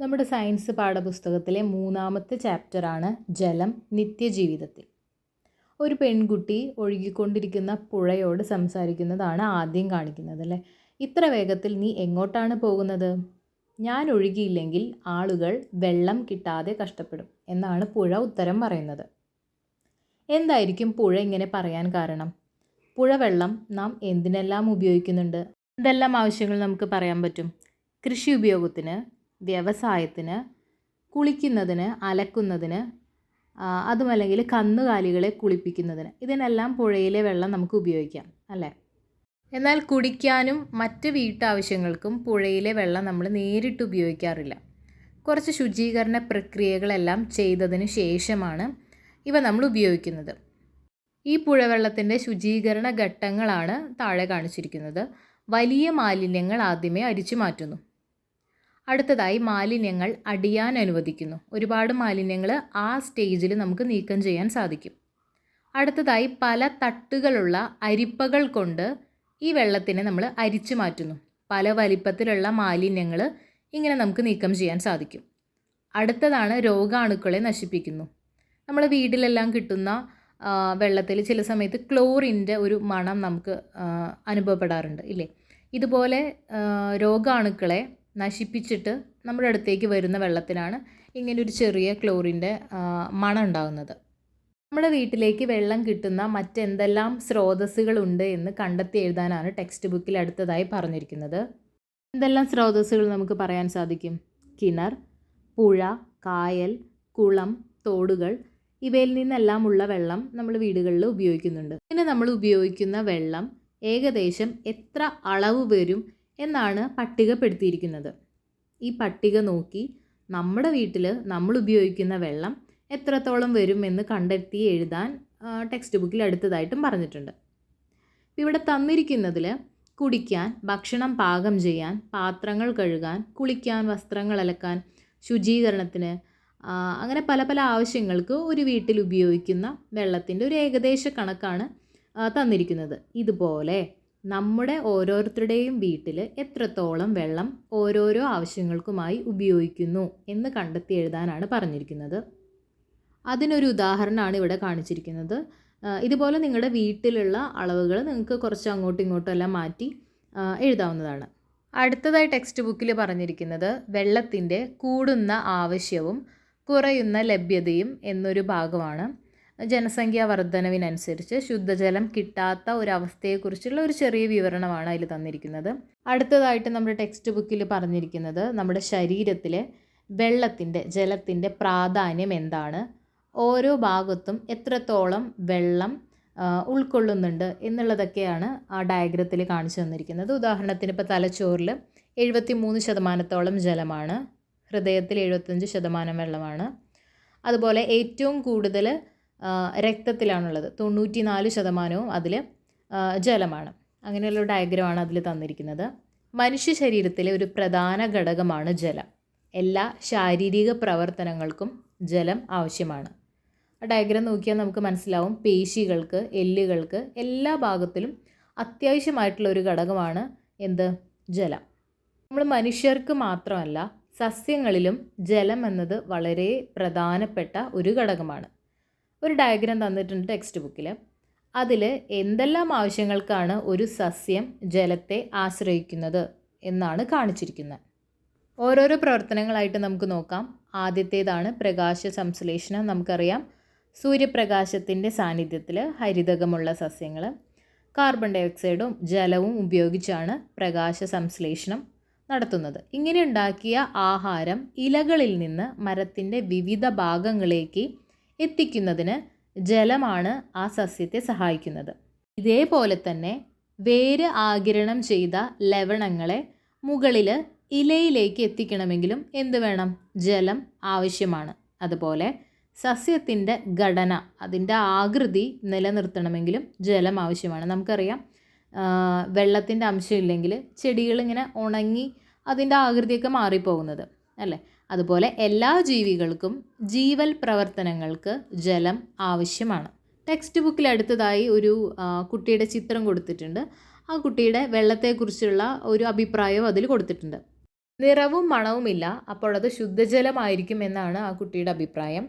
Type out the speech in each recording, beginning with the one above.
നമ്മുടെ സയൻസ് പാഠപുസ്തകത്തിലെ മൂന്നാമത്തെ ചാപ്റ്ററാണ് ജലം നിത്യജീവിതത്തിൽ. ഒരു പെൺകുട്ടി ഒഴുകിക്കൊണ്ടിരിക്കുന്ന പുഴയോട് സംസാരിക്കുന്നതാണ് ആദ്യം കാണിക്കുന്നത് അല്ലേ? ഇത്ര വേഗത്തിൽ നീ എങ്ങോട്ടാണ് പോകുന്നത്? ഞാൻ ഒഴുകിയില്ലെങ്കിൽ ആളുകൾ വെള്ളം കിട്ടാതെ കഷ്ടപ്പെടും എന്നാണ് പുഴ ഉത്തരം പറയുന്നത്. എന്തായിരിക്കും പുഴ ഇങ്ങനെ പറയാൻ കാരണം? പുഴ വെള്ളം നാം എന്തിനെല്ലാം ഉപയോഗിക്കുന്നുണ്ട്? എന്തെല്ലാം ആവശ്യങ്ങൾ നമുക്ക് പറയാൻ പറ്റും? കൃഷി ഉപയോഗത്തിന് വ്യവസായത്തിന് കുളിക്കുന്നതിന് അലക്കുന്നതിന് അതുമല്ലെങ്കിൽ കന്നുകാലികളെ കുളിപ്പിക്കുന്നതിന്. ഇതിനെല്ലാം പുഴയിലെ വെള്ളം നമുക്ക് ഉപയോഗിക്കാം അല്ലേ? എന്നാൽ കുടിക്കാനും മറ്റ് വീട്ടാവശ്യങ്ങൾക്കും പുഴയിലെ വെള്ളം നമ്മൾ നേരിട്ട് ഉപയോഗിക്കാറില്ല. കുറച്ച് ശുചീകരണ പ്രക്രിയകളെല്ലാം ചെയ്തതിന് ശേഷമാണ് ഇവ നമ്മൾ ഉപയോഗിക്കുന്നത്. ഈ പുഴവെള്ളത്തിന്റെ ശുചീകരണ ഘട്ടങ്ങളാണ് താഴെ കാണിച്ചിരിക്കുന്നത്. വലിയ മാലിന്യങ്ങൾ ആദ്യമേ അരിച്ചു മാറ്റുന്നു. അടുത്തതായി മാലിന്യങ്ങൾ അടിയാൻ അനുവദിക്കുന്നു. ഒരുപാട് മാലിന്യങ്ങൾ ആ സ്റ്റേജിൽ നമുക്ക് നീക്കം ചെയ്യാൻ സാധിക്കും. അടുത്തതായി പല തട്ടുകളുള്ള അരിപ്പകൾ കൊണ്ട് ഈ വെള്ളത്തിനെ നമ്മൾ അരിച്ചു മാറ്റുന്നു. പല വലിപ്പത്തിലുള്ള മാലിന്യങ്ങൾ ഇങ്ങനെ നമുക്ക് നീക്കം ചെയ്യാൻ സാധിക്കും. അടുത്തതാണ് രോഗാണുക്കളെ നശിപ്പിക്കുന്നു. നമ്മൾ വീട്ടിലെല്ലാം കിട്ടുന്ന വെള്ളത്തിൽ ചില സമയത്ത് ക്ലോറിന്റെ ഒരു മണം നമുക്ക് അനുഭവപ്പെടാറുണ്ട് ഇല്ലേ? ഇതുപോലെ രോഗാണുക്കളെ നശിപ്പിച്ചിട്ട് നമ്മുടെ അടുത്തേക്ക് വരുന്ന വെള്ളത്തിലാണ് ഇങ്ങനെ ഒരു ചെറിയ ക്ലോറിന്റെ മണം ഉണ്ടാകുന്നത്. നമ്മുടെ വീട്ടിലേക്ക് വെള്ളം കിട്ടുന്ന മറ്റെന്തെല്ലാം സ്രോതസ്സുകളുണ്ട് എന്ന് കണ്ടെത്തി എഴുതാനാണ് ടെക്സ്റ്റ് ബുക്കിൽ അടുത്തതായി പറഞ്ഞിരിക്കുന്നത്. എന്തെല്ലാം സ്രോതസ്സുകൾ നമുക്ക് പറയാൻ സാധിക്കും? കിണർ പുഴ കായൽ കുളം തോടുകൾ. ഇവയിൽ നിന്നെല്ലാം ഉള്ള വെള്ളം നമ്മൾ വീടുകളിൽ ഉപയോഗിക്കുന്നുണ്ട്. പിന്നെ നമ്മൾ ഉപയോഗിക്കുന്ന വെള്ളം ഏകദേശം എത്ര അളവ് വരും എന്നാണ് പട്ടികപ്പെടുത്തിയിരിക്കുന്നത്. ഈ പട്ടിക നോക്കി നമ്മുടെ വീട്ടിൽ നമ്മൾ ഉപയോഗിക്കുന്ന വെള്ളം എത്രത്തോളം വരും എന്ന് കണ്ടെത്തി എഴുതാൻ ടെക്സ്റ്റ് ബുക്കിൽ അടുത്തതായിട്ടും പറഞ്ഞിട്ടുണ്ട്. ഇവിടെ തന്നിരിക്കുന്നതിൽ കുടിക്കാൻ ഭക്ഷണം പാകം ചെയ്യാൻ പാത്രങ്ങൾ കഴുകാൻ കുളിക്കാൻ വസ്ത്രങ്ങൾ അലക്കാൻ ശുചീകരണത്തിന് അങ്ങനെ പല പല ആവശ്യങ്ങൾക്ക് ഒരു വീട്ടിൽ ഉപയോഗിക്കുന്ന വെള്ളത്തിന്റെ ഒരു ഏകദേശ കണക്കാണ് തന്നിരിക്കുന്നത്. ഇതുപോലെ നമ്മുടെ ഓരോരുത്തരുടെയും വീട്ടിൽ എത്രത്തോളം വെള്ളം ഓരോരോ ആവശ്യങ്ങൾക്കുമായി ഉപയോഗിക്കുന്നു എന്ന് കണ്ടെത്തി എഴുതാനാണ് പറഞ്ഞിരിക്കുന്നത്. അതിനൊരു ഉദാഹരണമാണ് ഇവിടെ കാണിച്ചിരിക്കുന്നത്. ഇതുപോലെ നിങ്ങളുടെ വീട്ടിലുള്ള അളവുകൾ നിങ്ങൾക്ക് കുറച്ച് അങ്ങോട്ടും ഇങ്ങോട്ടും എല്ലാം മാറ്റി എഴുതാവുന്നതാണ്. അടുത്തതായി ടെക്സ്റ്റ് ബുക്കിൽ പറഞ്ഞിരിക്കുന്നത് വെള്ളത്തിന്റെ കൂടുന്ന ആവശ്യവും കുറയുന്ന ലഭ്യതയും എന്നൊരു ഭാഗമാണ്. ജനസംഖ്യാ വർധനവിനനുസരിച്ച് ശുദ്ധജലം കിട്ടാത്ത ഒരു അവസ്ഥയെക്കുറിച്ചുള്ള ഒരു ചെറിയ വിവരണമാണ് അതിൽ തന്നിരിക്കുന്നത്. അടുത്തതായിട്ട് നമ്മുടെ ടെക്സ്റ്റ് ബുക്കിൽ പറഞ്ഞിരിക്കുന്നത് നമ്മുടെ ശരീരത്തിലെ വെള്ളത്തിന്റെ ജലത്തിന്റെ പ്രാധാന്യം എന്താണ്? ഓരോ ഭാഗത്തും എത്രത്തോളം വെള്ളം ഉൾക്കൊള്ളുന്നുണ്ട് എന്നുള്ളതൊക്കെയാണ് ആ ഡയഗ്രത്തിൽ കാണിച്ചു തന്നിരിക്കുന്നത്. ഉദാഹരണത്തിന് ഇപ്പോൾ തലച്ചോറിൽ എഴുപത്തി മൂന്ന് ശതമാനത്തോളം ജലമാണ് ഹൃദയത്തിൽ എഴുപത്തഞ്ച് ശതമാനം വെള്ളമാണ്. അതുപോലെ ഏറ്റവും കൂടുതൽ രക്തത്തിലാണുള്ളത്. തൊണ്ണൂറ്റി നാല് ശതമാനവും അതിൽ ജലമാണ്. അങ്ങനെയുള്ള ഡയഗ്രമാണ് അതിൽ തന്നിരിക്കുന്നത്. മനുഷ്യ ശരീരത്തിലെ ഒരു പ്രധാന ഘടകമാണ് ജലം. എല്ലാ ശാരീരിക പ്രവർത്തനങ്ങൾക്കും ജലം ആവശ്യമാണ്. ആ ഡയഗ്രാം നോക്കിയാൽ നമുക്ക് മനസ്സിലാവും. പേശികൾക്ക് എല്ലുകൾക്ക് എല്ലാ ഭാഗത്തിലും അത്യാവശ്യമായിട്ടുള്ള ഒരു ഘടകമാണ് എന്ത്? ജലം. നമ്മൾ മനുഷ്യർക്ക് മാത്രമല്ല സസ്യങ്ങളിലും ജലം എന്നത് വളരെ പ്രധാനപ്പെട്ട ഒരു ഘടകമാണ്. ഒരു ഡയഗ്രാം തന്നിട്ടുണ്ട് ടെക്സ്റ്റ് ബുക്കിൽ അതിൽ എന്തെല്ലാം ആവശ്യങ്ങൾക്കാണ് ഒരു സസ്യം ജലത്തെ ആശ്രയിക്കുന്നത് എന്നാണ് കാണിച്ചിരിക്കുന്നത് ഓരോരോ പ്രവർത്തനങ്ങളായിട്ട് നമുക്ക് നോക്കാം. ആദ്യത്തേതാണ് പ്രകാശ സംശ്ലേഷണം നമുക്കറിയാം. സൂര്യപ്രകാശത്തിന്റെ സാന്നിധ്യത്തിൽ ഹരിതകമുള്ള സസ്യങ്ങൾ കാർബൺ ഡയോക്സൈഡും ജലവും ഉപയോഗിച്ചാണ് പ്രകാശ സംശ്ലേഷണം നടത്തുന്നത്. ഇങ്ങനെ ഉണ്ടാക്കിയ ആഹാരം ഇലകളിൽ നിന്ന് മരത്തിന്റെ വിവിധ ഭാഗങ്ങളിലേക്ക് എത്തിക്കുന്നതിന് ജലമാണ് ആ സസ്യത്തെ സഹായിക്കുന്നത്. ഇതേപോലെ തന്നെ വേര് ആകിരണം ചെയ്ത ലവണങ്ങളെ മുകളിൽ ഇലയിലേക്ക് എത്തിക്കണമെങ്കിലും എന്ത് വേണം? ജലം ആവശ്യമാണ്. അതുപോലെ സസ്യത്തിന്റെ ഘടന അതിന്റെ ആകൃതി നിലനിർത്തണമെങ്കിലും ജലം ആവശ്യമാണ്. നമുക്കറിയാം വെള്ളത്തിന്റെ അംശമില്ലെങ്കിൽ ചെടികളിങ്ങനെ ഉണങ്ങി അതിന്റെ ആകൃതിയൊക്കെ മാറിപ്പോകുന്നത് അല്ലേ? അതുപോലെ എല്ലാ ജീവികൾക്കും ജീവൽ പ്രവർത്തനങ്ങൾക്ക് ജലം ആവശ്യമാണ്. ടെക്സ്റ്റ് ബുക്കിൽ അടുത്തതായി ഒരു കുട്ടിയുടെ ചിത്രം കൊടുത്തിട്ടുണ്ട്. ആ കുട്ടിയുടെ വെള്ളത്തെക്കുറിച്ചുള്ള ഒരു അഭിപ്രായവും അതിൽ കൊടുത്തിട്ടുണ്ട്. നിറവും മണവുമില്ല അപ്പോൾ അത് ശുദ്ധജലമായിരിക്കും എന്നാണ് ആ കുട്ടിയുടെ അഭിപ്രായം.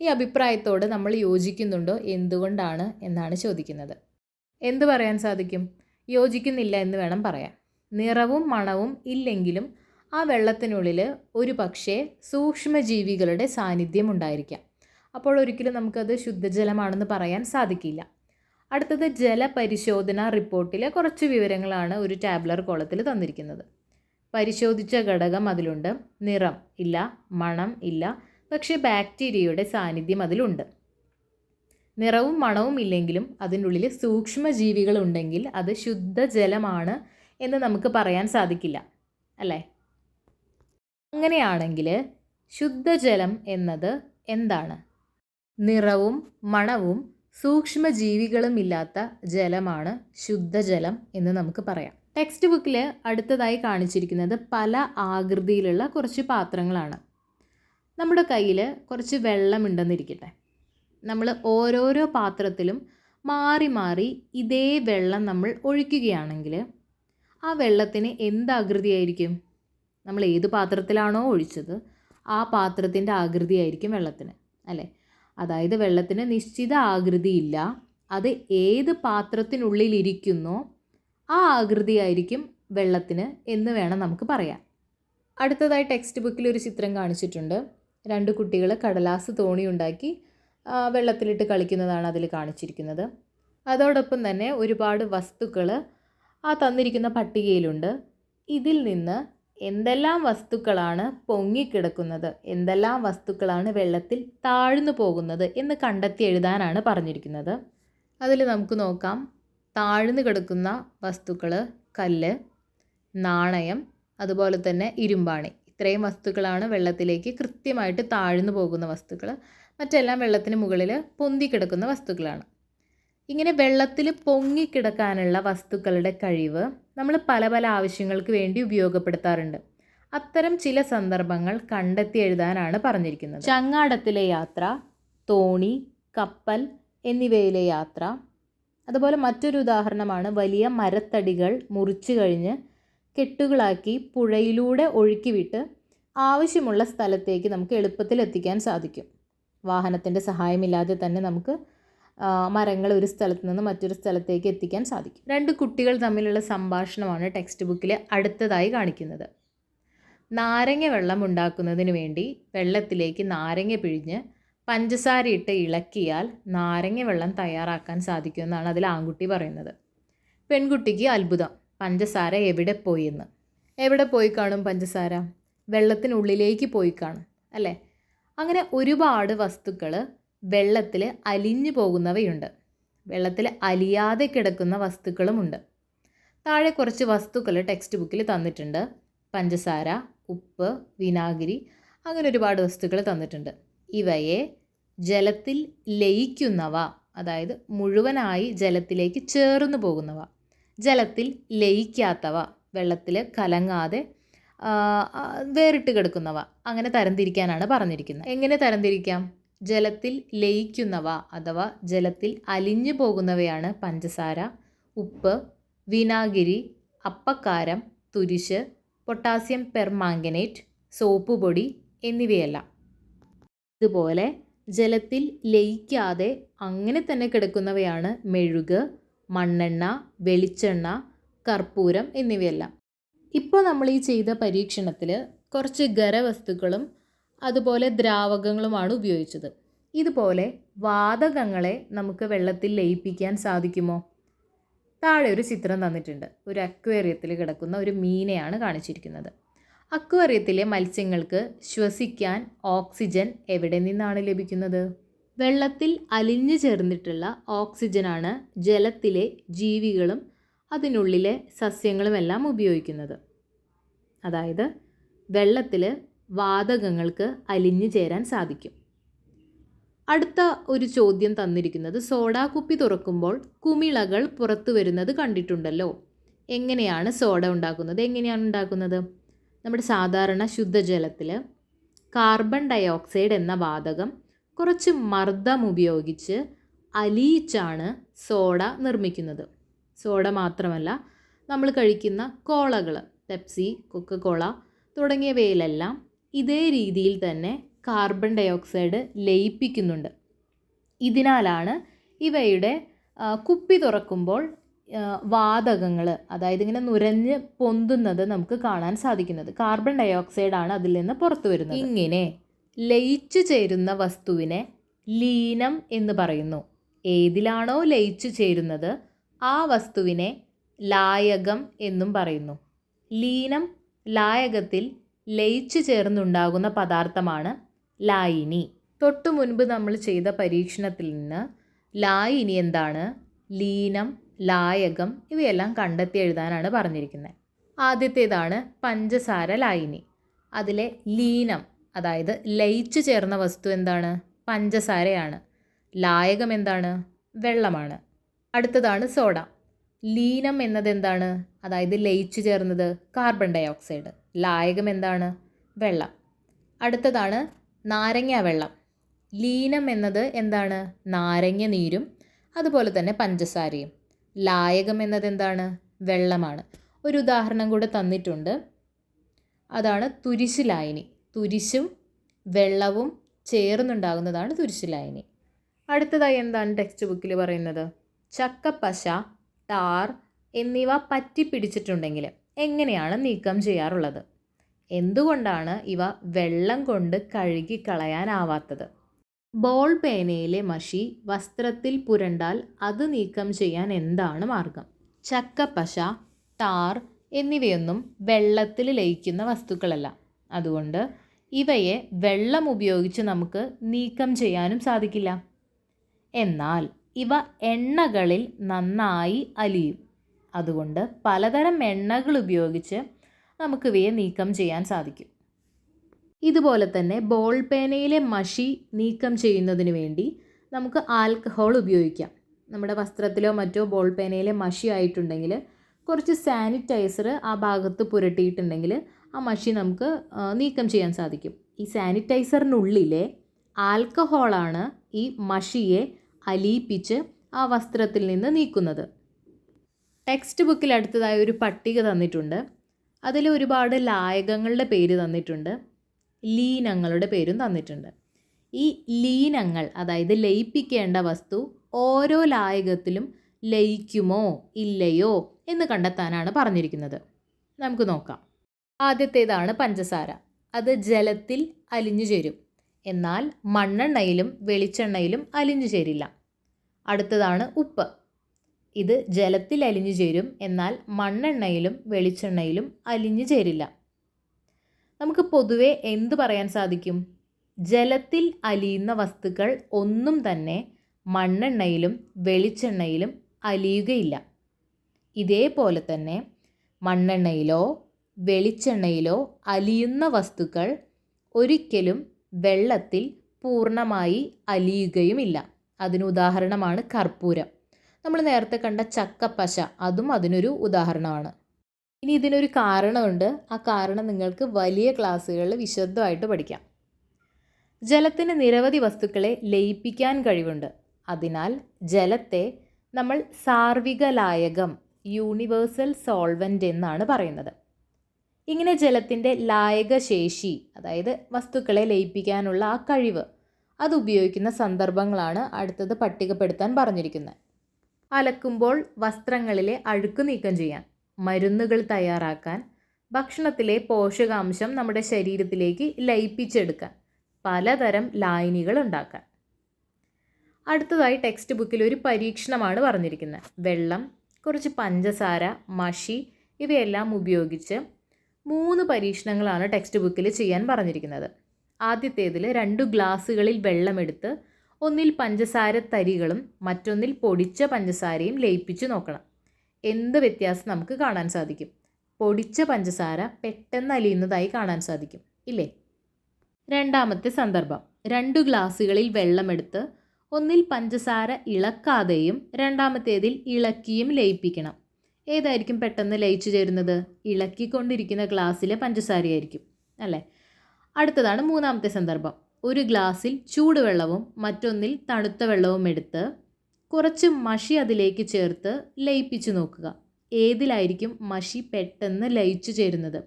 ഈ അഭിപ്രായത്തോട് നമ്മൾ യോജിക്കുന്നുണ്ടോ? എന്തുകൊണ്ടാണ്? എന്നാണ് ചോദിക്കുന്നത്. എന്ത് പറയാൻ സാധിക്കും? യോജിക്കുന്നില്ല എന്ന് വേണം പറയാൻ. നിറവും മണവും ഇല്ലെങ്കിലും ആ വെള്ളത്തിനുള്ളിൽ ഒരു പക്ഷേ സൂക്ഷ്മജീവികളുടെ സാന്നിധ്യം ഉണ്ടായിരിക്കാം അപ്പോൾ ഒരിക്കലും നമുക്കത് ശുദ്ധജലമാണെന്ന് പറയാൻ സാധിക്കില്ല. അടുത്തത് ജലപരിശോധന റിപ്പോർട്ടിലെ കുറച്ച് വിവരങ്ങളാണ് ഒരു ടാബ്ലർ കോളത്തിൽ തന്നിരിക്കുന്നത്. പരിശോധിച്ച ഘടകം അതിലുണ്ട്. നിറം ഇല്ല മണം ഇല്ല പക്ഷേ ബാക്ടീരിയയുടെ സാന്നിധ്യം അതിലുണ്ട്. നിറവും മണവും ഇല്ലെങ്കിലും അതിനുള്ളിൽ സൂക്ഷ്മജീവികൾ ഉണ്ടെങ്കിൽ അത് ശുദ്ധജലമാണ് എന്ന് നമുക്ക് പറയാൻ സാധിക്കില്ല. അല്ലേ? അങ്ങനെയാണെങ്കിൽ ശുദ്ധജലം എന്നത് എന്താണ്? നിറവും മണവും സൂക്ഷ്മജീവികളും ഇല്ലാത്ത ജലമാണ് ശുദ്ധജലം എന്ന് നമുക്ക് പറയാം. ടെക്സ്റ്റ് ബുക്കിൽ അടുത്തതായി കാണിച്ചിരിക്കുന്നത് പല ആകൃതിയിലുള്ള കുറച്ച് പാത്രങ്ങളാണ്. നമ്മുടെ കയ്യിൽ കുറച്ച് വെള്ളമുണ്ടെന്നിരിക്കട്ടെ. നമ്മൾ ഓരോരോ പാത്രത്തിലും മാറി മാറി ഇതേ വെള്ളം നമ്മൾ ഒഴിക്കുകയാണെങ്കിൽ ആ വെള്ളത്തിന് എന്ത് ആകൃതിയായിരിക്കും? നമ്മൾ ഏത് പാത്രത്തിലാണോ ഒഴിച്ചത് ആ പാത്രത്തിന്റെ ആകൃതിയായിരിക്കും വെള്ളത്തിന് അല്ലേ? അതായത് വെള്ളത്തിന് നിശ്ചിത ആകൃതിയില്ല അത് ഏത് പാത്രത്തിനുള്ളിലിരിക്കുന്നോ ആ ആകൃതിയായിരിക്കും വെള്ളത്തിന് എന്ന് വേണം നമുക്ക് പറയാൻ. അടുത്തതായി ടെക്സ്റ്റ് ബുക്കിൽ ഒരു ചിത്രം കാണിച്ചിട്ടുണ്ട്. രണ്ട് കുട്ടികൾ കടലാസ് തോണി ഉണ്ടാക്കി വെള്ളത്തിലിട്ട് കളിക്കുന്നതാണ് അതിൽ കാണിച്ചിരിക്കുന്നത്. അതോടൊപ്പം തന്നെ ഒരുപാട് വസ്തുക്കൾ ആ തന്നിരിക്കുന്ന പട്ടികയിലുണ്ട്. ഇതിൽ നിന്ന് എന്തെല്ലാം വസ്തുക്കളാണ് പൊങ്ങിക്കിടക്കുന്നത്? എന്തെല്ലാം വസ്തുക്കളാണ് വെള്ളത്തിൽ താഴ്ന്നു പോകുന്നത് എന്ന് കണ്ടെത്തി എഴുതാനാണ് പറഞ്ഞിരിക്കുന്നത്. അതിൽ നമുക്ക് നോക്കാം. താഴ്ന്നു കിടക്കുന്ന വസ്തുക്കൾ കല്ല് നാണയം അതുപോലെ തന്നെ ഇരുമ്പാണി. ഇത്രയും വസ്തുക്കളാണ് വെള്ളത്തിലേക്ക് കൃത്യമായിട്ട് താഴ്ന്നു പോകുന്ന വസ്തുക്കൾ മറ്റെല്ലാം വെള്ളത്തിന് മുകളിൽ പൊന്തിക്കിടക്കുന്ന വസ്തുക്കളാണ്. ഇങ്ങനെ വെള്ളത്തിൽ പൊങ്ങിക്കിടക്കാനുള്ള വസ്തുക്കളുടെ കഴിവ് നമ്മൾ പല പല ആവശ്യങ്ങൾക്ക് വേണ്ടി ഉപയോഗപ്പെടുത്താറുണ്ട്. അത്തരം ചില സന്ദർഭങ്ങൾ കണ്ടെത്തി എഴുതാനാണ് പറഞ്ഞിരിക്കുന്നത്. ചങ്ങാടത്തിലെ യാത്ര തോണി കപ്പൽ എന്നിവയിലെ യാത്ര അതുപോലെ മറ്റൊരു ഉദാഹരണമാണ് വലിയ മരത്തടികൾ മുറിച്ചു കഴിഞ്ഞ് കെട്ടുകളാക്കി പുഴയിലൂടെ ഒഴുക്കിവിട്ട് ആവശ്യമുള്ള സ്ഥലത്തേക്ക് നമുക്ക് എളുപ്പത്തിൽ എത്തിക്കാൻ സാധിക്കും. വാഹനത്തിന്റെ സഹായമില്ലാതെ തന്നെ നമുക്ക് മരങ്ങൾ ഒരു സ്ഥലത്ത് നിന്ന് മറ്റൊരു സ്ഥലത്തേക്ക് എത്തിക്കാൻ സാധിക്കും. രണ്ട് കുട്ടികൾ തമ്മിലുള്ള സംഭാഷണമാണ് ടെക്സ്റ്റ് ബുക്കിൽ അടുത്തതായി കാണിക്കുന്നത്. നാരങ്ങ വെള്ളം ഉണ്ടാക്കുന്നതിന് വേണ്ടി വെള്ളത്തിലേക്ക് നാരങ്ങ പിഴിഞ്ഞ് പഞ്ചസാര ഇട്ട് ഇളക്കിയാൽ നാരങ്ങ വെള്ളം തയ്യാറാക്കാൻ സാധിക്കുമെന്നാണ് അതിൽ ആൺകുട്ടി പറയുന്നത്. പെൺകുട്ടിക്ക് അത്ഭുതം. പഞ്ചസാര എവിടെ പോയി എന്ന്. എവിടെ പോയി കാണും പഞ്ചസാര? വെള്ളത്തിനുള്ളിലേക്ക് പോയി കാണും അല്ലേ? അങ്ങനെ ഒരുപാട് വസ്തുക്കൾ വെള്ളത്തിൽ അലിഞ്ഞു പോകുന്നവയുണ്ട്. വെള്ളത്തിൽ അലിയാതെ കിടക്കുന്ന വസ്തുക്കളുമുണ്ട്. താഴെ കുറച്ച് വസ്തുക്കൾ ടെക്സ്റ്റ് ബുക്കിൽ തന്നിട്ടുണ്ട്. പഞ്ചസാര ഉപ്പ് വിനാഗിരി അങ്ങനെ ഒരുപാട് വസ്തുക്കൾ തന്നിട്ടുണ്ട്. ഇവയെ ജലത്തിൽ ലയിക്കുന്നവ അതായത് മുഴുവനായി ജലത്തിലേക്ക് ചേർന്നു പോകുന്നവ ജലത്തിൽ ലയിക്കാത്തവ വെള്ളത്തിൽ കലങ്ങാതെ വേറിട്ട് കിടക്കുന്നവ അങ്ങനെ തരംതിരിക്കാനാണ് പറഞ്ഞിരിക്കുന്നത്. എങ്ങനെ തരംതിരിക്കാം? ജലത്തിൽ ലയിക്കുന്നവ അഥവാ ജലത്തിൽ അലിഞ്ഞു പോകുന്നവയാണ് പഞ്ചസാര ഉപ്പ് വിനാഗിരി അപ്പക്കാരം തുരിശ് പൊട്ടാസ്യം പെർമാംഗനേറ്റ് സോപ്പ് പൊടി എന്നിവയെല്ലാം. ഇതുപോലെ ജലത്തിൽ ലയിക്കാതെ അങ്ങനെ തന്നെ കിടക്കുന്നവയാണ് മെഴുക് മണ്ണെണ്ണ വെളിച്ചെണ്ണ കർപ്പൂരം എന്നിവയെല്ലാം. ഇപ്പോൾ നമ്മൾ ഈ ചെയ്ത പരീക്ഷണത്തിൽ കുറച്ച് ഖരവസ്തുക്കളും അതുപോലെ ദ്രാവകങ്ങളുമാണ് ഉപയോഗിച്ചത്. ഇതുപോലെ വാതകങ്ങളെ നമുക്ക് വെള്ളത്തിൽ ലയിപ്പിക്കാൻ സാധിക്കുമോ? താഴെ ഒരു ചിത്രം തന്നിട്ടുണ്ട്. ഒരു അക്വേറിയത്തിൽ കിടക്കുന്ന ഒരു മീനെയാണ് കാണിച്ചിരിക്കുന്നത്. അക്വേറിയത്തിലെ മത്സ്യങ്ങൾക്ക് ശ്വസിക്കാൻ ഓക്സിജൻ എവിടെ നിന്നാണ് ലഭിക്കുന്നത്? വെള്ളത്തിൽ അലിഞ്ഞു ചേർന്നിട്ടുള്ള ഓക്സിജനാണ് ജലത്തിലെ ജീവികളും അതിനുള്ളിലെ സസ്യങ്ങളുമെല്ലാം ഉപയോഗിക്കുന്നത്. അതായത് വെള്ളത്തിൽ വാതകങ്ങൾക്ക് അലിഞ്ഞു ചേരാൻ സാധിക്കും. അടുത്ത ഒരു ചോദ്യം തന്നിരിക്കുന്നത് സോഡാ കുപ്പി തുറക്കുമ്പോൾ കുമിളകൾ പുറത്തു വരുന്നത് കണ്ടിട്ടുണ്ടല്ലോ. എങ്ങനെയാണ് സോഡ ഉണ്ടാക്കുന്നത്? എങ്ങനെയാണ് ഉണ്ടാക്കുന്നത്? നമ്മുടെ സാധാരണ ശുദ്ധജലത്തിൽ കാർബൺ ഡയോക്സൈഡ് എന്ന വാതകം കുറച്ച് മർദ്ദം ഉപയോഗിച്ച് അലിയിച്ചാണ് സോഡ നിർമ്മിക്കുന്നത്. സോഡ മാത്രമല്ല നമ്മൾ കഴിക്കുന്ന കോളകൾ പെപ്സി കൊക്കക്കോള തുടങ്ങിയവയിലെല്ലാം ഇതേ രീതിയിൽ തന്നെ കാർബൺ ഡൈ ഓക്സൈഡ് ലയിപ്പിക്കുന്നുണ്ട്. ഇതിനാലാണ് ഇവയുടെ കുപ്പി തുറക്കുമ്പോൾ വാതകങ്ങൾ അതായത് ഇങ്ങനെ നുരഞ്ഞ് പൊന്തുന്നത് നമുക്ക് കാണാൻ സാധിക്കുന്നത്. കാർബൺ ഡൈ ഡയോക്സൈഡാണ് അതിൽ നിന്ന് പുറത്തു വരുന്നത്. ഇങ്ങനെ ലയിച്ചു ചേരുന്ന വസ്തുവിനെ ലീനം എന്ന് പറയുന്നു. ഏതിലാണോ ലയിച്ചു ചേരുന്നത് ആ വസ്തുവിനെ ലായകം എന്നും പറയുന്നു. ലീനം ലായകത്തിൽ ലയിച്ചു ചേർന്നുണ്ടാകുന്ന പദാർത്ഥമാണ് ലായിനി. തൊട്ടു മുൻപ് നമ്മൾ ചെയ്ത പരീക്ഷണത്തിൽ നിന്ന് ലായിനി എന്താണ്? ലീനം ലായകം ഇവയെല്ലാം കണ്ടെത്തി എഴുതാനാണ് പറഞ്ഞിരിക്കുന്നത് ആദ്യത്തേതാണ് പഞ്ചസാര ലായിനി. അതിലെ ലീനം അതായത് ലയിച്ചു ചേർന്ന വസ്തു എന്താണ്? പഞ്ചസാരയാണ്. ലായകം എന്താണ്? വെള്ളമാണ്. അടുത്തതാണ് സോഡ. ലീനം എന്നതെന്താണ്? അതായത് ലയിച്ചു ചേർന്നത് കാർബൺ ഡൈ ഓക്സൈഡ് ലായകം എന്താണ്? വെള്ളം. അടുത്തതാണ് നാരങ്ങ വെള്ളം. ലീനം എന്നത് എന്താണ്? നാരങ്ങ നീരും അതുപോലെ തന്നെ പഞ്ചസാരയും. ലായകം എന്നത് എന്താണ്? വെള്ളമാണ്. ഒരു ഉദാഹരണം കൂടെ തന്നിട്ടുണ്ട്. അതാണ് തുരിശിലായനി തുരിശും വെള്ളവും ചേർന്നുണ്ടാകുന്നതാണ് തുരിശിലായനി അടുത്തതായി എന്താണ് ടെക്സ്റ്റ് ബുക്കിൽ പറയുന്നത്? ചക്കപ്പശ ടാർ എന്നിവ പറ്റിപ്പിടിച്ചിട്ടുണ്ടെങ്കിൽ എങ്ങനെയാണ് നീക്കം ചെയ്യാറുള്ളത്? എന്തുകൊണ്ടാണ് ഇവ വെള്ളം കൊണ്ട് കഴുകി കളയാനാവാത്തത്? ബോൾ പേനയിലെ മഷി വസ്ത്രത്തിൽ പുരണ്ടാൽ അത് നീക്കം ചെയ്യാൻ എന്താണ് മാർഗം? ചക്കപ്പശ ടാർ എന്നിവയൊന്നും വെള്ളത്തിൽ ലയിക്കുന്ന വസ്തുക്കളല്ല. അതുകൊണ്ട് ഇവയെ വെള്ളം ഉപയോഗിച്ച് നമുക്ക് നീക്കം ചെയ്യാനും സാധിക്കില്ല. എന്നാൽ ഇവ എണ്ണകളിൽ നന്നായി അലിയും. അതുകൊണ്ട് പലതരം എണ്ണകൾ ഉപയോഗിച്ച് നമുക്ക് ഇവയെ നീക്കം ചെയ്യാൻ സാധിക്കും. ഇതുപോലെ തന്നെ ബോൾ പേനയിലെ മഷി നീക്കം ചെയ്യുന്നതിന് വേണ്ടി നമുക്ക് ആൽക്കഹോൾ ഉപയോഗിക്കാം. നമ്മുടെ വസ്ത്രത്തിലോ മറ്റോ ബോൾ പേനയിലെ മഷി ആയിട്ടുണ്ടെങ്കിൽ കുറച്ച് സാനിറ്റൈസർ ആ ഭാഗത്ത് പുരട്ടിയിട്ടുണ്ടെങ്കിൽ ആ മഷി നമുക്ക് നീക്കം ചെയ്യാൻ സാധിക്കും. ഈ സാനിറ്റൈസറിനുള്ളിലെ ആൽക്കഹോളാണ് ഈ മഷിയെ അലിയിപ്പിച്ച് ആ വസ്ത്രത്തിൽ നിന്ന് നീക്കുന്നത്. ടെക്സ്റ്റ് ബുക്കിൽ അടുത്തതായി ഒരു പട്ടിക തന്നിട്ടുണ്ട്. അതിൽ ഒരുപാട് ലായകങ്ങളുടെ പേര് തന്നിട്ടുണ്ട്. ലീനങ്ങളുടെ പേരും തന്നിട്ടുണ്ട്. ഈ ലീനങ്ങൾ അതായത് ലയിപ്പിക്കേണ്ട വസ്തു ഓരോ ലായകത്തിലും ലയിക്കുമോ ഇല്ലയോ എന്ന് കണ്ടെത്താനാണ് പറഞ്ഞിരിക്കുന്നത്. നമുക്ക് നോക്കാം. ആദ്യത്തേതാണ് പഞ്ചസാര. അത് ജലത്തിൽ അലിഞ്ഞു ചേരും. എന്നാൽ മണ്ണെണ്ണയിലും വെളിച്ചെണ്ണയിലും അലിഞ്ഞു ചേരില്ല. അടുത്തതാണ് ഉപ്പ്. ഇത് ജലത്തിൽ അലിഞ്ഞു ചേരും എന്നാൽ മണ്ണെണ്ണയിലും വെളിച്ചെണ്ണയിലും അലിഞ്ഞു ചേരില്ല. നമുക്ക് പൊതുവെ എന്ത് പറയാൻ സാധിക്കും? ജലത്തിൽ അലിയുന്ന വസ്തുക്കൾ ഒന്നും തന്നെ മണ്ണെണ്ണയിലും വെളിച്ചെണ്ണയിലും അലിയുകയില്ല. ഇതേപോലെ തന്നെ മണ്ണെണ്ണയിലോ വെളിച്ചെണ്ണയിലോ അലിയുന്ന വസ്തുക്കൾ ഒരിക്കലും വെള്ളത്തിൽ പൂർണമായി അലിയുകയുമില്ല. അതിന് ഉദാഹരണമാണ് കർപ്പൂരം. നമ്മൾ നേരത്തെ കണ്ട ചക്കപ്പശ അതും അതിനൊരു ഉദാഹരണമാണ്. ഇനി ഇതിനൊരു കാരണമുണ്ട്. ആ കാരണം നിങ്ങൾക്ക് വലിയ ക്ലാസ്സുകളിൽ വിശദമായിട്ട് പഠിക്കാം. ജലത്തിന് നിരവധി വസ്തുക്കളെ ലയിപ്പിക്കാൻ കഴിവുണ്ട്. അതിനാൽ ജലത്തെ നമ്മൾ സാർവിക ലായകം യൂണിവേഴ്സൽ സോൾവന്റ് എന്നാണ് പറയുന്നത്. ഇങ്ങനെ ജലത്തിന്റെ ലായക ശേഷി അതായത് വസ്തുക്കളെ ലയിപ്പിക്കാനുള്ള ആ കഴിവ് അത് ഉപയോഗിക്കുന്ന സന്ദർഭങ്ങളാണ് അടുത്തത് പട്ടികപ്പെടുത്താൻ പറഞ്ഞിരിക്കുന്നത്. അലക്കുമ്പോൾ വസ്ത്രങ്ങളിലെ അഴുക്ക് നീക്കം ചെയ്യാൻ മരുന്നുകൾ തയ്യാറാക്കാൻ ഭക്ഷണത്തിലെ പോഷകാംശം നമ്മുടെ ശരീരത്തിലേക്ക് ലയിപ്പിച്ചെടുക്കാൻ പലതരം ലായനികൾ ഉണ്ടാക്കാൻ. അടുത്തതായി ടെക്സ്റ്റ് ബുക്കിൽ ഒരു പരീക്ഷണമാണ് പറഞ്ഞിരിക്കുന്നത്. വെള്ളം കുറച്ച് പഞ്ചസാര മഷി ഇവയെല്ലാം ഉപയോഗിച്ച് മൂന്ന് പരീക്ഷണങ്ങളാണ് ടെക്സ്റ്റ് ബുക്കിൽ ചെയ്യാൻ പറഞ്ഞിരിക്കുന്നത്. ആദ്യത്തേതിൽ രണ്ട് ഗ്ലാസ്സുകളിൽ വെള്ളമെടുത്ത് ഒന്നിൽ പഞ്ചസാര തരികളും മറ്റൊന്നിൽ പൊടിച്ച പഞ്ചസാരയും ലയിപ്പിച്ച് നോക്കണം. എന്ത് വ്യത്യാസം നമുക്ക് കാണാൻ സാധിക്കും? പൊടിച്ച പഞ്ചസാര പെട്ടെന്ന് അലിയുന്നതായി കാണാൻ സാധിക്കും ഇല്ലേ? രണ്ടാമത്തെ സന്ദർഭം. രണ്ട് ഗ്ലാസ്സുകളിൽ വെള്ളമെടുത്ത് ഒന്നിൽ പഞ്ചസാര ഇളക്കാതെയും രണ്ടാമത്തേതിൽ ഇളക്കിയും ലയിപ്പിക്കണം. ഏതായിരിക്കും പെട്ടെന്ന് ലയിച്ചു ചേരുന്നത്? ഇളക്കിക്കൊണ്ടിരിക്കുന്ന ഗ്ലാസ്സിലെ പഞ്ചസാരയായിരിക്കും അല്ലേ? അടുത്തതാണ് മൂന്നാമത്തെ സന്ദർഭം. ഒരു ഗ്ലാസ്സിൽ ചൂടുവെള്ളവും മറ്റൊന്നിൽ തണുത്ത വെള്ളവും എടുത്ത് കുറച്ച് മഷി അതിലേക്ക് ചേർത്ത് ലയിപ്പിച്ചു നോക്കുക. ഏതിലായിരിക്കും മഷി പെട്ടെന്ന് ലയിച്ചു ചേരുന്നത്?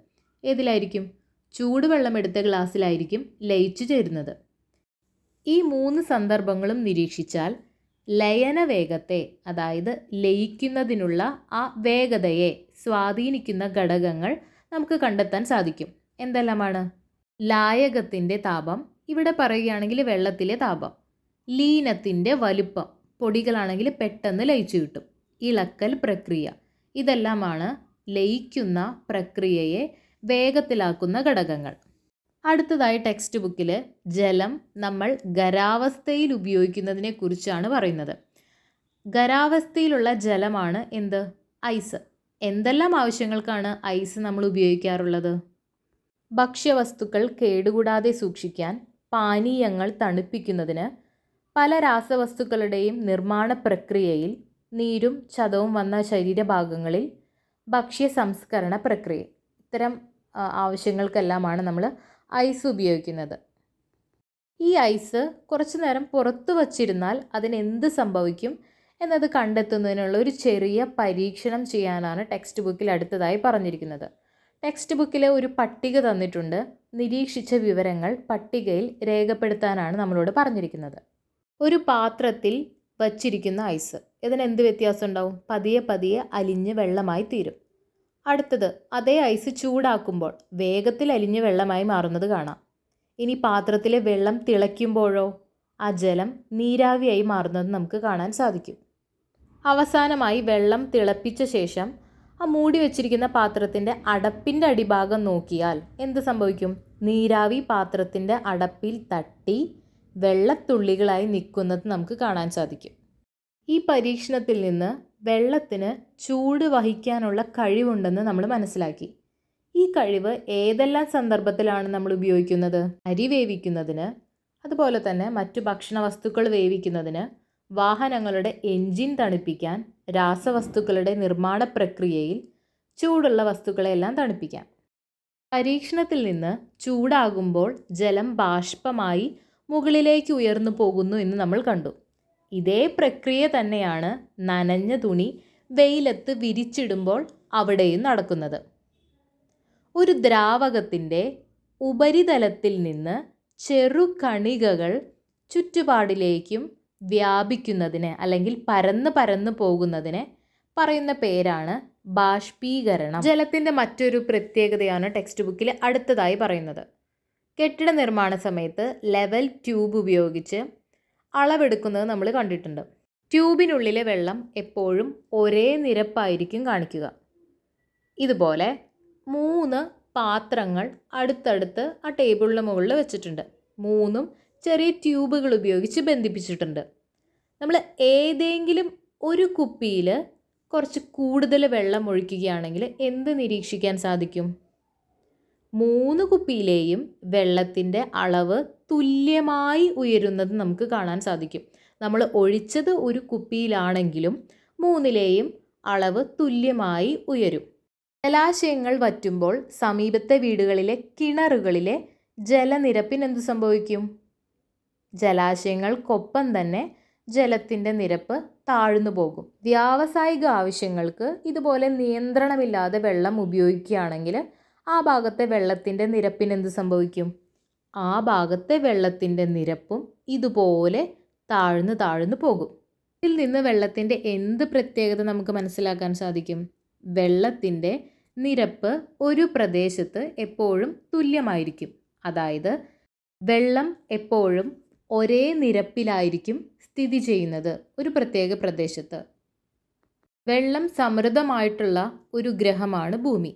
ഏതിലായിരിക്കും? ചൂടുവെള്ളം എടുത്ത ഗ്ലാസ്സിലായിരിക്കും ലയിച്ചു ചേരുന്നത്. ഈ മൂന്ന് സന്ദർഭങ്ങളും നിരീക്ഷിച്ചാൽ ലയന വേഗത്തെ അതായത് ലയിക്കുന്നതിനുള്ള ആ വേഗതയെ സ്വാധീനിക്കുന്ന ഘടകങ്ങൾ നമുക്ക് കണ്ടെത്താൻ സാധിക്കും. എന്തെല്ലാമാണ്? ലായകത്തിന്റെ താപം ഇവിടെ പറയുകയാണെങ്കിൽ വെള്ളത്തിലെ താപം. ലീനത്തിന്റെ വലുപ്പം പൊടികളാണെങ്കിൽ പെട്ടെന്ന് ലയിച്ചു കിട്ടും. ഇളക്കൽ പ്രക്രിയ ഇതെല്ലാമാണ് ലയിക്കുന്ന പ്രക്രിയയെ വേഗത്തിലാക്കുന്ന ഘടകങ്ങൾ. അടുത്തതായി ടെക്സ്റ്റ് ബുക്കിൽ ജലം നമ്മൾ ഖരാവസ്ഥയിൽ ഉപയോഗിക്കുന്നതിനെ കുറിച്ചാണ് പറയുന്നത്. ഖരാവസ്ഥയിലുള്ള ജലമാണ് എന്ത്? ഐസ്. എന്തെല്ലാം ആവശ്യങ്ങൾക്കാണ് ഐസ് നമ്മൾ ഉപയോഗിക്കാറുള്ളത്? ഭക്ഷ്യവസ്തുക്കൾ കേടുകൂടാതെ സൂക്ഷിക്കാൻ പാനീയങ്ങൾ തണുപ്പിക്കുന്നതിന് പല രാസവസ്തുക്കളുടെയും നിർമ്മാണ പ്രക്രിയയിൽ നീരും ചതവും വന്ന ശരീരഭാഗങ്ങളിൽ ഭക്ഷ്യ സംസ്കരണ പ്രക്രിയ. ഇത്തരം ആവശ്യങ്ങൾക്കെല്ലാമാണ് നമ്മൾ ഐസ് ഉപയോഗിക്കുന്നത്. ഈ ഐസ് കുറച്ചു നേരം പുറത്തു വച്ചിരുന്നാൽ അതിനെന്ത് സംഭവിക്കും എന്നത് കണ്ടെത്തുന്നതിനുള്ള ഒരു ചെറിയ പരീക്ഷണം ചെയ്യാനാണ് ടെക്സ്റ്റ് ബുക്കിൽ അടുത്തതായി പറഞ്ഞിരിക്കുന്നത്. ടെക്സ്റ്റ് ബുക്കിലെ ഒരു പട്ടിക തന്നിട്ടുണ്ട്. നിരീക്ഷിച്ച വിവരങ്ങൾ പട്ടികയിൽ രേഖപ്പെടുത്താനാണ് നമ്മളോട് പറഞ്ഞിരിക്കുന്നത്. ഒരു പാത്രത്തിൽ വച്ചിരിക്കുന്ന ഐസ്. ഇതിന് എന്ത് വ്യത്യാസം ഉണ്ടാവും? പതിയെ പതിയെ അലിഞ്ഞ് വെള്ളമായി തീരും. അടുത്തത് അതേ ഐസ് ചൂടാക്കുമ്പോൾ വേഗത്തിൽ അലിഞ്ഞ് വെള്ളമായി മാറുന്നത് കാണാം. ഇനി പാത്രത്തിലെ വെള്ളം തിളയ്ക്കുമ്പോഴോ? ആ ജലം നീരാവിയായി മാറുന്നത് നമുക്ക് കാണാൻ സാധിക്കും. അവസാനമായി വെള്ളം തിളപ്പിച്ച ശേഷം ആ മൂടി വെച്ചിരിക്കുന്ന പാത്രത്തിന്റെ അടപ്പിന്റെ അടിഭാഗം നോക്കിയാൽ എന്ത് സംഭവിക്കും? നീരാവി പാത്രത്തിന്റെ അടപ്പിൽ തട്ടി വെള്ളത്തുള്ളികളായി നിൽക്കുന്നത് നമുക്ക് കാണാൻ സാധിക്കും. ഈ പരീക്ഷണത്തിൽ നിന്ന് വെള്ളത്തിന് ചൂട് വഹിക്കാനുള്ള കഴിവുണ്ടെന്ന് നമ്മൾ മനസ്സിലാക്കി. ഈ കഴിവ് ഏതെല്ലാം സന്ദർഭത്തിലാണ് നമ്മൾ ഉപയോഗിക്കുന്നത്? അരി വേവിക്കുന്നതിന് അതുപോലെ തന്നെ മറ്റു ഭക്ഷണ വസ്തുക്കൾ വേവിക്കുന്നതിന് വാഹനങ്ങളുടെ എൻജിൻ തണുപ്പിക്കാൻ രാസവസ്തുക്കളുടെ നിർമ്മാണ പ്രക്രിയയിൽ ചൂടുള്ള വസ്തുക്കളെല്ലാം തണുപ്പിക്കാം. പരീക്ഷണത്തിൽ നിന്ന് ചൂടാകുമ്പോൾ ജലം ബാഷ്പമായി മുകളിലേക്ക് ഉയർന്നു പോകുന്നു എന്ന് നമ്മൾ കണ്ടു. ഇതേ പ്രക്രിയ തന്നെയാണ് നനഞ്ഞ തുണി വെയിലത്ത് വിരിച്ചിടുമ്പോൾ അവിടെയും നടക്കുന്നത്. ഒരു ദ്രാവകത്തിന്റെ ഉപരിതലത്തിൽ നിന്ന് ചെറുകണികകൾ ചുറ്റുപാടിലേക്കും വ്യാപിക്കുന്നതിന് അല്ലെങ്കിൽ പരന്ന് പരന്ന് പോകുന്നതിനെ പറയുന്ന പേരാണ് ബാഷ്പീകരണം. ജലത്തിന്റെ മറ്റൊരു പ്രത്യേകതയാണ് ടെക്സ്റ്റ് ബുക്കിൽ അടുത്തതായി പറയുന്നത്. കെട്ടിട നിർമ്മാണ സമയത്ത് ലെവൽ ട്യൂബ് ഉപയോഗിച്ച് അളവെടുക്കുന്നത് നമ്മൾ കണ്ടിട്ടുണ്ട്. ട്യൂബിനുള്ളിലെ വെള്ളം എപ്പോഴും ഒരേ നിരപ്പായിരിക്കും കാണിക്കുക. ഇതുപോലെ മൂന്ന് പാത്രങ്ങൾ അടുത്തടുത്ത് ആ ടേബിളിന് മുകളിൽ വെച്ചിട്ടുണ്ട്. മൂന്നും ചെറിയ ട്യൂബുകൾ ഉപയോഗിച്ച് ബന്ധിപ്പിച്ചിട്ടുണ്ട്. നമ്മൾ ഏതെങ്കിലും ഒരു കുപ്പിയിൽ കുറച്ച് കൂടുതൽ വെള്ളം ഒഴിക്കുകയാണെങ്കിൽ എന്ത് നിരീക്ഷിക്കാൻ സാധിക്കും? മൂന്ന് കുപ്പിയിലെയും വെള്ളത്തിന്റെ അളവ് തുല്യമായി ഉയരുന്നത് നമുക്ക് കാണാൻ സാധിക്കും. നമ്മൾ ഒഴിച്ചത് ഒരു കുപ്പിയിലാണെങ്കിലും മൂന്നിലെയും അളവ് തുല്യമായി ഉയരും. ജലാശയങ്ങൾ വറ്റുമ്പോൾ സമീപത്തെ വീടുകളിലെ കിണറുകളിലെ ജലനിരപ്പിന് എന്ത് സംഭവിക്കും? ജലാശയങ്ങൾക്കൊപ്പം തന്നെ ജലത്തിന്റെ നിരപ്പ് താഴ്ന്നു പോകും. വ്യാവസായിക ആവശ്യങ്ങൾക്ക് ഇതുപോലെ നിയന്ത്രണമില്ലാതെ വെള്ളം ഉപയോഗിക്കുകയാണെങ്കിൽ ആ ഭാഗത്തെ വെള്ളത്തിന്റെ നിരപ്പിന് എന്ത് സംഭവിക്കും? ആ ഭാഗത്തെ വെള്ളത്തിന്റെ നിരപ്പും ഇതുപോലെ താഴ്ന്നു താഴ്ന്നു പോകും. ഇതിൽ നിന്ന് വെള്ളത്തിന്റെ എന്ത് പ്രത്യേകത നമുക്ക് മനസ്സിലാക്കാൻ സാധിക്കും? വെള്ളത്തിന്റെ നിരപ്പ് ഒരു പ്രദേശത്ത് എപ്പോഴും തുല്യമായിരിക്കും. അതായത് വെള്ളം എപ്പോഴും ഒരേ നിരപ്പിലായിരിക്കും സ്ഥിതി ചെയ്യുന്നത് ഒരു പ്രത്യേക പ്രദേശത്ത്. വെള്ളം സമൃദ്ധമായിട്ടുള്ള ഒരു ഗ്രഹമാണ് ഭൂമി.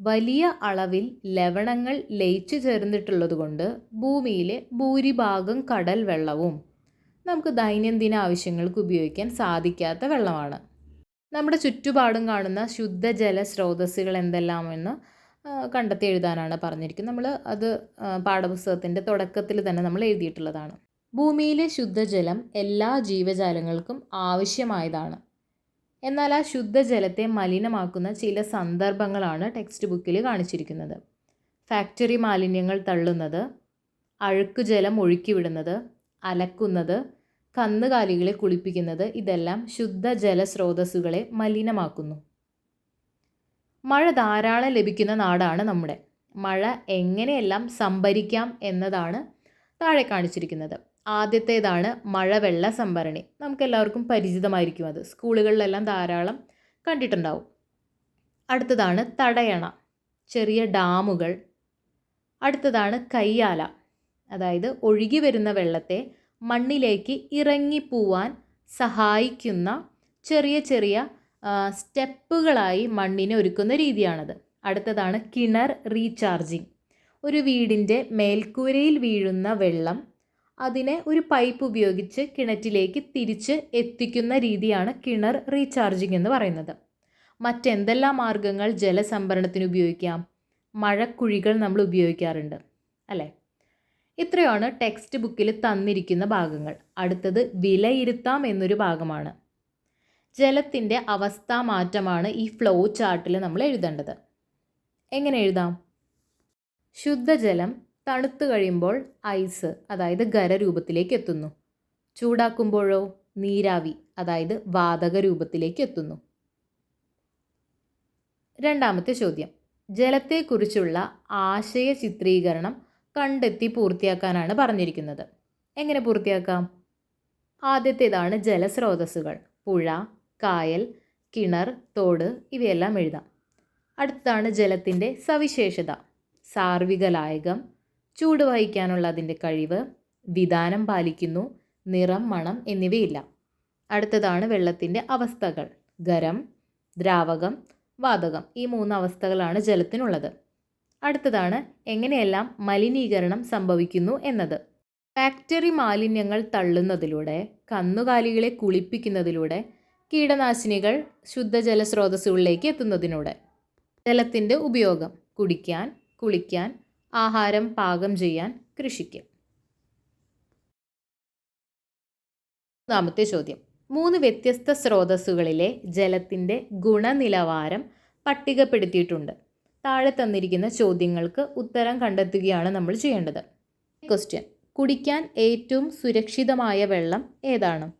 വലിയ അളവിൽ ലവണങ്ങൾ ലയിച്ചു ചേർന്നിട്ടുള്ളതുകൊണ്ട് ഭൂമിയിലെ ഭൂരിഭാഗം കടൽ വെള്ളവും നമുക്ക് ദൈനംദിന ആവശ്യങ്ങൾക്ക് ഉപയോഗിക്കാൻ സാധിക്കാത്ത വെള്ളമാണ്. നമ്മുടെ ചുറ്റുപാടും കാണുന്ന ശുദ്ധജല സ്രോതസ്സുകൾ എന്തെല്ലാമെന്ന് കണ്ടെത്തി എഴുതാനാണ് പറഞ്ഞിരിക്കുന്നത്. നമ്മൾ അത് പാഠപുസ്തകത്തിന്റെ തുടക്കത്തിൽ തന്നെ നമ്മൾ എഴുതിയിട്ടുള്ളതാണ്. ഭൂമിയിലെ ശുദ്ധജലം എല്ലാ ജീവജാലങ്ങൾക്കും ആവശ്യമായതാണ്. എന്നാൽ ആ ശുദ്ധജലത്തെ മലിനമാക്കുന്ന ചില സന്ദർഭങ്ങളാണ് ടെക്സ്റ്റ് ബുക്കിൽ കാണിച്ചിരിക്കുന്നത്. ഫാക്ടറി മാലിന്യങ്ങൾ തള്ളുന്നത് അഴുക്ക് ജലം ഒഴുക്കിവിടുന്നത് അലക്കുന്നത് കന്നുകാലികളെ കുളിപ്പിക്കുന്നത് ഇതെല്ലാം ശുദ്ധജല സ്രോതസ്സുകളെ മലിനമാക്കുന്നു. മഴ ധാരാളം ലഭിക്കുന്ന നാടാണ് നമ്മുടെ. മഴ എങ്ങനെയെല്ലാം സംഭരിക്കാം എന്നതാണ് താഴെ കാണിച്ചിരിക്കുന്നത്. ആദ്യത്തേതാണ് മഴവെള്ള സംഭരണി. നമുക്കെല്ലാവർക്കും പരിചിതമായിരിക്കും അത്. സ്കൂളുകളിലെല്ലാം ധാരാളം കണ്ടിട്ടുണ്ടാവും. അടുത്തതാണ് തടയണ. ചെറിയ ഡാമുകൾ. അടുത്തതാണ് കയ്യാല. അതായത് ഒഴുകി വരുന്ന വെള്ളത്തെ മണ്ണിലേക്ക് ഇറങ്ങിപ്പോവാൻ സഹായിക്കുന്ന ചെറിയ ചെറിയ സ്റ്റെപ്പുകളായി മണ്ണിനെ ഒരുക്കുന്ന രീതിയാണത്. അടുത്തതാണ് കിണർ റീചാർജിങ്. ഒരു വീടിന്റെ മേൽക്കൂരയിൽ വീഴുന്ന വെള്ളം അതിനെ ഒരു പൈപ്പ് ഉപയോഗിച്ച് കിണറ്റിലേക്ക് തിരിച്ച് എത്തിക്കുന്ന രീതിയാണ് കിണർ റീചാർജിങ് എന്ന് പറയുന്നത്. മറ്റെന്തെല്ലാം മാർഗങ്ങൾ ജലസംഭരണത്തിന് ഉപയോഗിക്കാം? മഴക്കുഴികൾ നമ്മൾ ഉപയോഗിക്കാറുണ്ട് അല്ലേ? ഇത്രയാണ് ടെക്സ്റ്റ് ബുക്കിൽ തന്നിരിക്കുന്ന ഭാഗങ്ങൾ. അടുത്തത് വിലയിരുത്താം എന്നൊരു ഭാഗമാണ്. ജലത്തിന്റെ അവസ്ഥാ മാറ്റമാണ് ഈ ഫ്ലോ ചാർട്ടിൽ നമ്മൾ എഴുതേണ്ടത്. എങ്ങനെ എഴുതാം? ശുദ്ധജലം തണുത്തു കഴിയുമ്പോൾ ഐസ് അതായത് ഖരരൂപത്തിലേക്ക് എത്തുന്നു. ചൂടാക്കുമ്പോഴോ? നീരാവി അതായത് വാതക രൂപത്തിലേക്ക് എത്തുന്നു. രണ്ടാമത്തെ ചോദ്യം. ജലത്തെക്കുറിച്ചുള്ള ആശയ ചിത്രീകരണം കണ്ടെത്തി പൂർത്തിയാക്കാനാണ് പറഞ്ഞിരിക്കുന്നത്. എങ്ങനെ പൂർത്തിയാക്കാം? ആദ്യത്തേതാണ് ജലസ്രോതസ്സുകൾ. പുഴ കായൽ കിണർ തോട് ഇവയെല്ലാം എഴുതാം. അടുത്തതാണ് ജലത്തിന്റെ സവിശേഷത. സാർവിക ലായകം ചൂട് വഹിക്കാനുള്ള അതിന്റെ കഴിവ് വിധാനം പാലിക്കുന്നു നിറം മണം എന്നിവയില്ല. അടുത്തതാണ് വെള്ളത്തിന്റെ അവസ്ഥകൾ. ഗരം ദ്രാവകം വാതകം ഈ മൂന്ന് അവസ്ഥകളാണ് ജലത്തിനുള്ളത്. അടുത്തതാണ് എങ്ങനെയെല്ലാം മലിനീകരണം സംഭവിക്കുന്നു എന്നത്. ഫാക്ടറി മാലിന്യങ്ങൾ തള്ളുന്നതിലൂടെ കന്നുകാലികളെ കുളിപ്പിക്കുന്നതിലൂടെ കീടനാശിനികൾ ശുദ്ധജല സ്രോതസ്സുകളിലേക്ക് എത്തുന്നതിനൂടെ ജലത്തിന്റെ ഉപയോഗം കുടിക്കാൻ കുളിക്കാൻ ആഹാരം പാകം ചെയ്യാൻ കൃഷിക്ക്. മൂന്നാമത്തെ ചോദ്യം. മൂന്ന് വ്യത്യസ്ത സ്രോതസ്സുകളിലെ ജലത്തിന്റെ ഗുണനിലവാരം പട്ടികപ്പെടുത്തിയിട്ടുണ്ട്. താഴെ തന്നിരിക്കുന്ന ചോദ്യങ്ങൾക്ക് ഉത്തരം കണ്ടെത്തുകയാണ് നമ്മൾ ചെയ്യേണ്ടത്. ക്വസ്റ്റ്യൻ കുടിക്കാൻ ഏറ്റവും സുരക്ഷിതമായ വെള്ളം ഏതാണ്?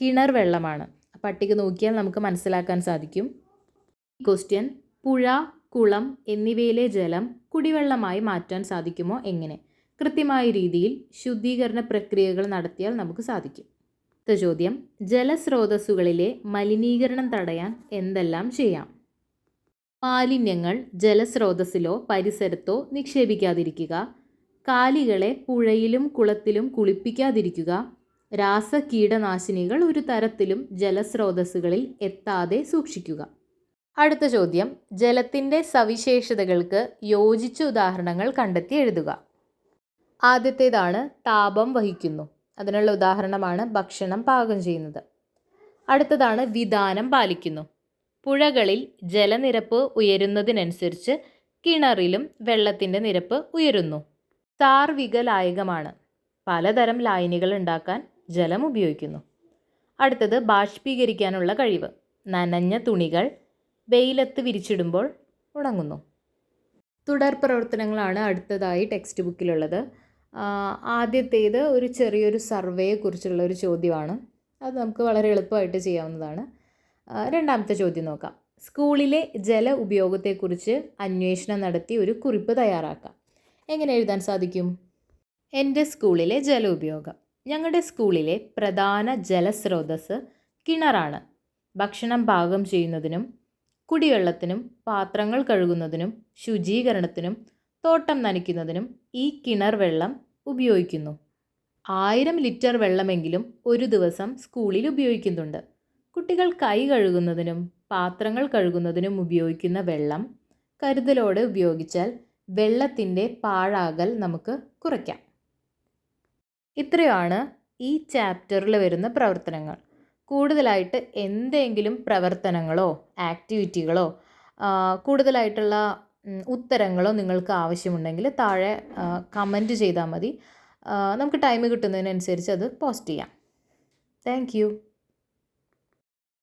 കിണർ വെള്ളമാണ്. പട്ടിക നോക്കിയാൽ നമുക്ക് മനസ്സിലാക്കാൻ സാധിക്കും. ക്വസ്റ്റ്യൻ പുഴ കുളം എന്നിവയിലെ ജലം കുടിവെള്ളമായി മാറ്റാൻ സാധിക്കുമോ എങ്ങനെ? കൃത്യമായ രീതിയിൽ ശുദ്ധീകരണ പ്രക്രിയകൾ നടത്തിയാൽ നമുക്ക് സാധിക്കും. അടുത്ത ചോദ്യം ജലസ്രോതസ്സുകളിലെ മലിനീകരണം തടയാൻ എന്തെല്ലാം ചെയ്യാം? മാലിന്യങ്ങൾ ജലസ്രോതസ്സിലോ പരിസരത്തോ നിക്ഷേപിക്കാതിരിക്കുക. കാലികളെ പുഴയിലും കുളത്തിലും കുളിപ്പിക്കാതിരിക്കുക. രാസ കീടനാശിനികൾ ഒരു തരത്തിലും ജലസ്രോതസ്സുകളിൽ എത്താതെ സൂക്ഷിക്കുക. അടുത്ത ചോദ്യം. ജലത്തിന്റെ സവിശേഷതകൾക്ക് യോജിച്ച ഉദാഹരണങ്ങൾ കണ്ടെത്തി എഴുതുക. ആദ്യത്തേതാണ് താപം വഹിക്കുന്നു. അതിനുള്ള ഉദാഹരണമാണ് ഭക്ഷണം പാകം ചെയ്യുന്നത്. അടുത്തതാണ് വിധാനം പാലിക്കുന്നു. പുഴകളിൽ ജലനിരപ്പ് ഉയരുന്നതിനനുസരിച്ച് കിണറിലും വെള്ളത്തിന്റെ നിരപ്പ് ഉയരുന്നു. സാർവിക ലായകമാണ് പലതരം ലായനികൾ ഉണ്ടാക്കാൻ ജലം ഉപയോഗിക്കുന്നു. അടുത്തത് ബാഷ്പീകരിക്കാനുള്ള കഴിവ്. നനഞ്ഞ തുണികൾ വെയിലത്ത് വിരിച്ചിടുമ്പോൾ ഉണങ്ങുന്നു. തുടർ പ്രവർത്തനങ്ങളാണ് അടുത്തതായി ടെക്സ്റ്റ് ബുക്കിലുള്ളത് ആദ്യത്തേത് ഒരു ചെറിയൊരു സർവേയെക്കുറിച്ചുള്ള ഒരു ചോദ്യമാണ്. അത് നമുക്ക് വളരെ എളുപ്പമായിട്ട് ചെയ്യാവുന്നതാണ്. രണ്ടാമത്തെ ചോദ്യം നോക്കാം. സ്കൂളിലെ ജല ഉപയോഗത്തെക്കുറിച്ച് അന്വേഷണം നടത്തി ഒരു കുറിപ്പ് തയ്യാറാക്കാം. എങ്ങനെ എഴുതാൻ സാധിക്കും? എന്റെ സ്കൂളിലെ ജല ഉപയോഗം. ഞങ്ങളുടെ സ്കൂളിലെ പ്രധാന ജലസ്രോതസ് കിണറാണ്. ഭക്ഷണം പാകം ചെയ്യുന്നതിനും കുടിവെള്ളത്തിനും പാത്രങ്ങൾ കഴുകുന്നതിനും ശുചീകരണത്തിനും തോട്ടം നനയ്ക്കുന്നതിനും ഈ കിണർ വെള്ളം ഉപയോഗിക്കുന്നു. ആയിരം ലിറ്റർ വെള്ളമെങ്കിലും ഒരു ദിവസം സ്കൂളിൽ ഉപയോഗിക്കുന്നുണ്ട്. കുട്ടികൾ കൈ കഴുകുന്നതിനും പാത്രങ്ങൾ കഴുകുന്നതിനും ഉപയോഗിക്കുന്ന വെള്ളം കരുതലോടെ ഉപയോഗിച്ചാൽ വെള്ളത്തിന്റെ പാഴാകൽ നമുക്ക് കുറയ്ക്കാം. ഇത്രയാണ് ഈ ചാപ്റ്ററിൽ വരുന്ന പ്രവർത്തനങ്ങൾ. കൂടുതലായിട്ട് എന്തെങ്കിലും പ്രവർത്തനങ്ങളോ ആക്ടിവിറ്റികളോ കൂടുതലായിട്ടുള്ള ഉത്തരങ്ങളോ നിങ്ങൾക്ക് ആവശ്യമുണ്ടെങ്കിൽ താഴെ കമന്റ് ചെയ്താൽ മതി. നമുക്ക് ടൈം കിട്ടുന്നതിനനുസരിച്ച് അത് പോസ്റ്റ് ചെയ്യാം. താങ്ക്